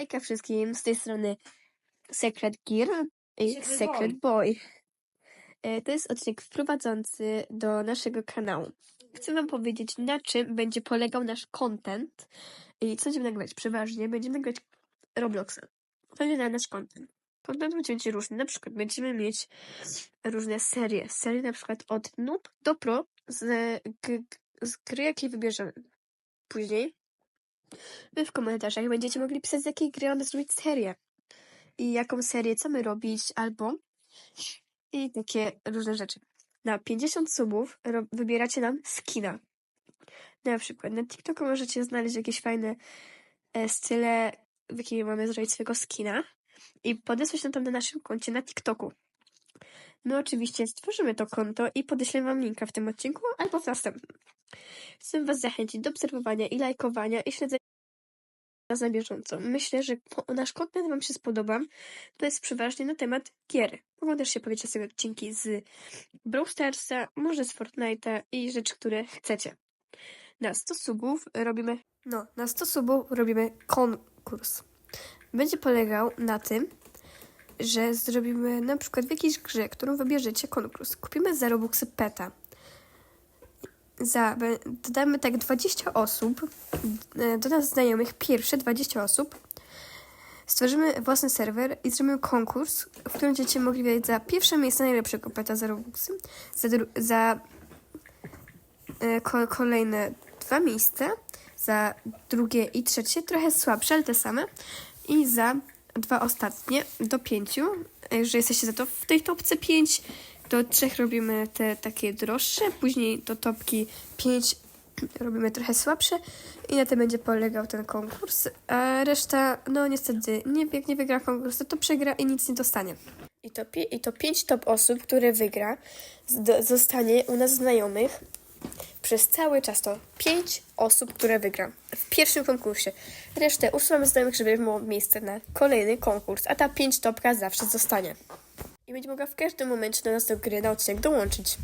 Hejka wszystkim, z tej strony Secret Gear i Secret Secret Boy. E, To jest odcinek wprowadzący do naszego kanału. Chcę wam powiedzieć, na czym będzie polegał nasz content i co będziemy nagrywać. Przeważnie będziemy nagrywać Robloxa. To będzie na nasz content. Content będzie mieć różny. Na przykład będziemy mieć różne serie. Serie na przykład od noob do pro z, z gry, jakiej wybierzemy. Później Wy w komentarzach będziecie mogli pisać, z jakiej gry mamy zrobić serię. I jaką serię, co my robić, albo i takie różne rzeczy. Na 50 subów wybieracie nam skina. Na przykład na TikToku możecie znaleźć jakieś fajne e, style, w jakiej mamy zrobić swojego skina i podesłać nam tam na naszym koncie na TikToku. My oczywiście stworzymy to konto i podeślę wam linka w tym odcinku albo w następnym. Chcę was zachęcić do obserwowania i lajkowania i śledzenia nas na bieżąco. Myślę, że nasz content Wam się spodoba. To jest przeważnie na temat gier. Mogą też się pojawić sobie odcinki z Brawl może z Fortnite'a i rzeczy, które chcecie. Na 100 subów robimy... No, na 100 subów robimy konkurs. Będzie polegał na tym, że zrobimy na przykład w jakiejś grze, którą wybierzecie konkurs. Kupimy za Robuxy peta. Za, dodamy tak 20 osób, e, do nas znajomych, pierwsze 20 osób. Stworzymy własny serwer i zrobimy konkurs, w którym będziecie mogli wygrać za pierwsze miejsce najlepszego peta za Robuxy, za, za e, ko- kolejne dwa miejsca, za drugie i trzecie, trochę słabsze, ale te same, i za dwa ostatnie do pięciu. E, Jeżeli jesteście za to w tej topce 5, do trzech robimy te takie droższe, później do topki 5 robimy trochę słabsze i na tym będzie polegał ten konkurs. A reszta, no niestety, nie, jak nie wygra konkurs, to, przegra i nic nie dostanie. I to, I to 5 top osób, które wygra, zostanie u nas znajomych przez cały czas. To 5 osób, które wygra w pierwszym konkursie. Resztę usuwamy znajomych, żeby było miejsce na kolejny konkurs, a ta 5 topka zawsze zostanie. I będzie mogła w każdym momencie do nas do gry na odcinek dołączyć.